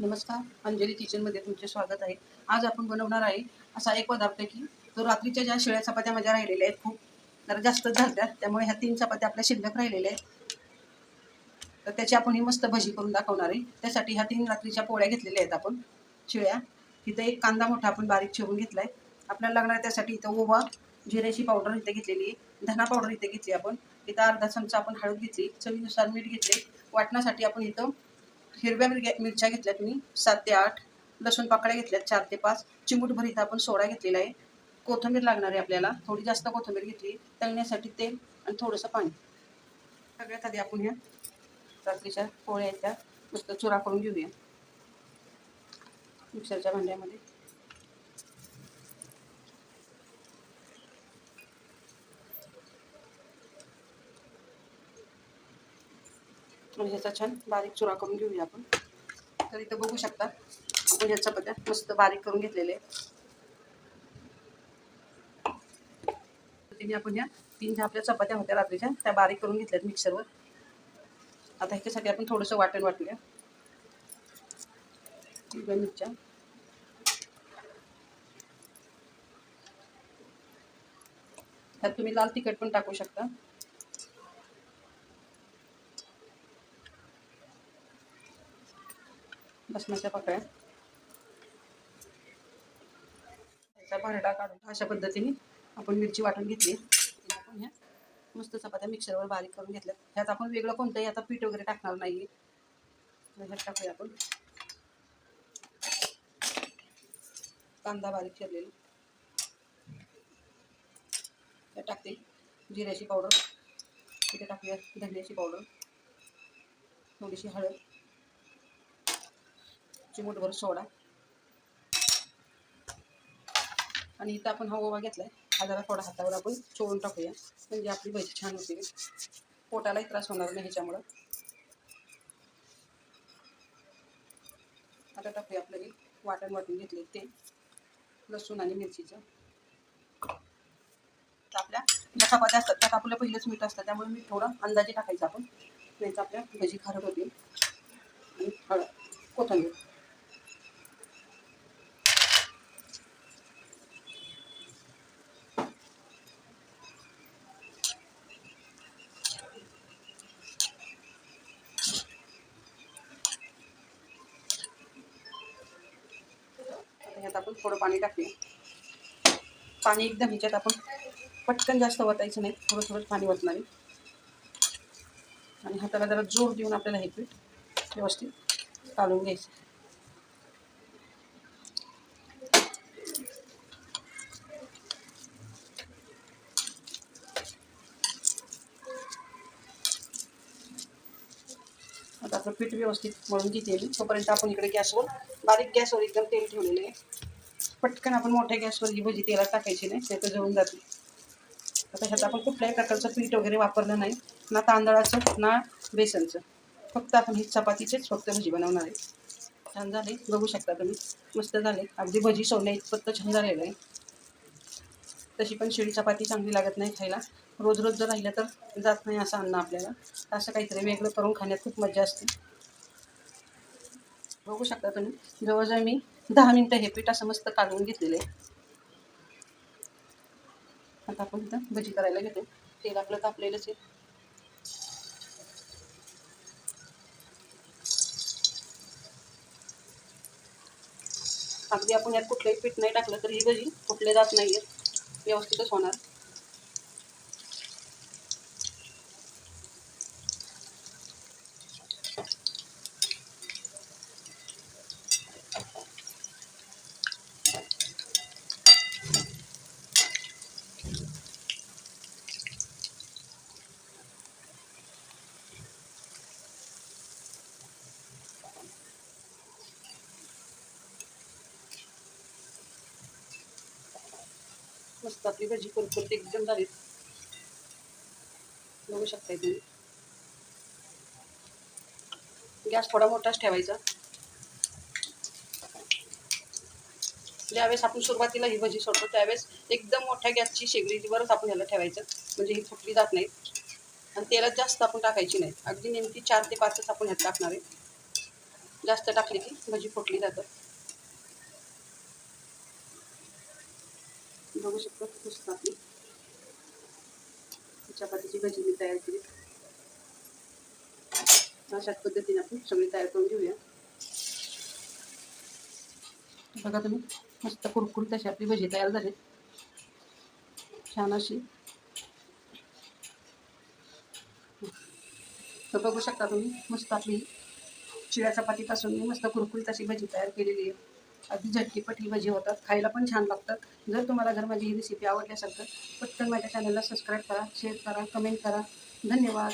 नमस्कार अंजली किचनमध्ये तुमचे स्वागत आहे. आज आपण बनवणार आहे असा एक पदार्थ की तो रात्रीच्या ज्या शिळ्या चपात्या माझ्या राहिलेल्या आहेत खूप जरा जास्तच झाल्या त्यामुळे ह्या तीन चपात्या आपल्या शिल्लक राहिलेल्या आहेत. तर त्याची आपण ही मस्त भजी करून दाखवणार आहे. त्यासाठी ह्या तीन रात्रीच्या पोळ्या घेतलेल्या आहेत आपण शिळ्या. इथं एक कांदा मोठा आपण बारीक चिरून आहे आपल्याला लागणार आहे त्यासाठी इथं ओवा जिऱ्याची पावडर इथे घेतलेली आहे. धना पावडर इथे घेतली आपण. इथं अर्धा चमचा आपण हळद घेतली चवीनुसार मीठ घेतले. वाटण्यासाठी आपण इथं हिरव्या मिरग्या मिरच्या घेतल्यात मी सात ते आठ. लसूण पाकळ्या घेतल्यात चार ते पाच. चिमूटभर इथं आपण सोडा घेतलेला आहे. कोथिंबीर लागणार आहे आपल्याला. थोडी जास्त कोथिंबीर घेतली तळण्यासाठी तेल आणि थोडंसं पाणी. सगळ्यात आधी आपण ह्या रात्रीच्या पोळ्या आहेत त्या नुसतं चुरा करून घेऊया. मिक्सरच्या भांड्यामध्ये. आणि ह्याचा छान बारीक चुरा करून घेऊया आपण. तर इथं बघू शकता आपण ह्या चपात्या मस्त बारीक करून घेतलेले. आहेत तिने आपण या तीन ज्या आपल्या चपात्या होत्या रात्रीच्या त्या बारीक करून घेतल्यात मिक्सरवर. आता ह्याच्यासाठी आपण थोडंसं वाटण वाटूया. हिरव्या मिरच्या त्यात तुम्ही लाल तिखट पण टाकू शकता. लसणाच्या पाकळ्या. त्याचा भरडा काढून अशा पद्धतीने आपण मिरची वाटून घेतली. आपण ह्या मस्त चपात्या मिक्सरवर बारीक करून घेतल्या. ह्यात आपण वेगळं कोणतंही आता पीठ वगैरे टाकणार नाही ह्यात टाकूया आपण. कांदा बारीक चिरलेला. त्यात टाकते जिऱ्याची पावडर. तिथे टाकूया धन्याची पावडर. थोडीशी हळद. चिमूटभर सोडा. आणि इथं आपण हा ओवा आहे हा जरा थोडा हातावर आपण चोळून टाकूया. म्हणजे आपली भजी छान होते. पोटालाही त्रास होणार नाही ह्याच्यामुळं. आता टाकूया आपलं हे वाटण वाटून घेतले ते. लसूण आणि मिरचीचं. तर आपल्या ज्या चपात्या असतात त्यात आपलं पहिलंच मीठ असतं. त्यामुळे मीठ थोडं अंदाजे टाकायचं आपण. नाही तर आपल्या भजी खारट होते आणि हळद कोथंबीर. आता ह्यात आपण थोडं पाणी टाकूया. पाणी एकदम ह्याच्यात आपण पटकन जास्त वतायचं नाही थोडं थोडं पाणी वतणार आहे. आणि हाताला जरा जोर देऊन आपल्याला हे पीठ व्यवस्थित काढून घ्यायचं. आपलं पीठ व्यवस्थित मळून घेते मी तोपर्यंत आपण इकडे गॅसवर बारीक गॅसवर एकदम तेल ठेवलेलं आहे. पटकन आपण मोठ्या गॅसवर ही भजी तेलात टाकायची नाही ते तर जळून जाते. आता ह्यात आपण कुठल्याही प्रकारचं पीठ वगैरे वापरलं नाही ना तांदळाचं ना बेसनचं. फक्त आपण ही चपातीचेच फक्त भजी बनवणार आहे. छान झाले बघू शकता तुम्ही. मस्त झाले. अगदी भजी सोडण्या इतपत छान झालेलं आहे. तशी पण शिळी चपाती चांगली लागत नाही खायला. रोज रोज जर राहिलं तर जात नाही असं अन्न आपल्याला. असं काहीतरी वेगळं करून खाण्यात खूप मजा असते. बघू शकता तुम्ही जवळजवळ मी दहा मिनटं हे पीठ असं मस्त काढून घेतलेले आहे. आता आपण इथं भजी करायला घेतो. तेल आपलं तापलेलंच आहे. अगदी आपण यात कुठलंही पीठ नाही टाकलं तर ही भजी कुठले जात नाही आहेत व्यवस्थितच होणार. मस्त आपली भजी कुरकुरीत एकदम झाली बघू शकताय तुम्ही. गॅस थोडा मोठाच ठेवायचा. ज्यावेळेस आपण सुरुवातीला ही भजी सोडतो त्यावेळेस एकदम मोठ्या गॅसची शेगडीवरच आपण ह्याला ठेवायचं. म्हणजे ही फुटली जात नाही. आणि तेलात जास्त आपण टाकायची नाही. अगदी नेमकी चार ते पाचच आपण ह्यात टाकणार आहे. जास्त टाकली की भजी फुटली जातात बघू शकता मस्त चपातीची भजी मी तयार केली. अशाच पद्धतीने आपण सगळी तयार करून घेऊया. बघा तुम्ही मस्त कुरकुरीत अशी आपली भजी तयार झाली. छान अशी. तर बघू शकता तुम्ही मस्त आपली चिळ्या चपातीपासून मी मस्त कुरकुरीत अशी भजी तयार केलेली आहे. अगदी झटकीपट ही भजी होतात खायला पण छान लागतात. जर तुम्हाला जर माझी ही रेसिपी आवडली असेल तर पटकन माझ्या चॅनलला सबस्क्राईब करा शेअर करा कमेंट करा. धन्यवाद.